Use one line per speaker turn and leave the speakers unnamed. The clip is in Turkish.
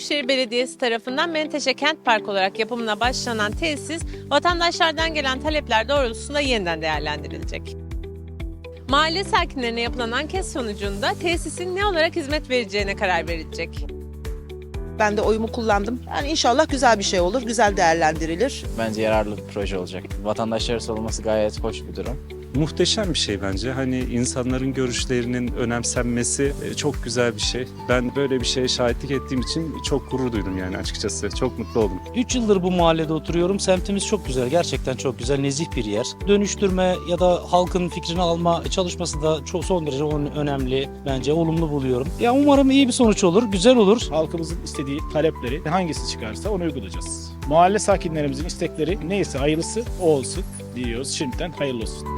Büyükşehir Belediyesi tarafından Menteşe Kent Park olarak yapımına başlanan tesis, vatandaşlardan gelen talepler doğrultusunda yeniden değerlendirilecek. Mahalle sakinlerine yapılan anket sonucunda tesisin ne olarak hizmet vereceğine karar verilecek.
Ben de oyumu kullandım. Yani inşallah güzel bir şey olur, güzel değerlendirilir.
Bence yararlı bir proje olacak. Vatandaşlara sorulması gayet hoş bir durum.
Muhteşem bir şey bence. Hani insanların görüşlerinin önemsenmesi e, çok güzel bir şey. Ben böyle bir şeye şahitlik ettiğim için çok gurur duydum yani açıkçası. Çok mutlu oldum.
3 yıldır bu mahallede oturuyorum. Semtimiz çok güzel. Gerçekten çok güzel. Nezih bir yer. Dönüştürme ya da halkın fikrini alma çalışması da çok son derece ön- önemli. Bence olumlu buluyorum. Ya umarım iyi bir sonuç olur. Güzel olur.
halkımızın istediği talepleri hangisi çıkarsa onu uygulayacağız. Mahalle sakinlerimizin istekleri neyse hayırlısı o olsun diyoruz. Şimdiden hayırlı olsun.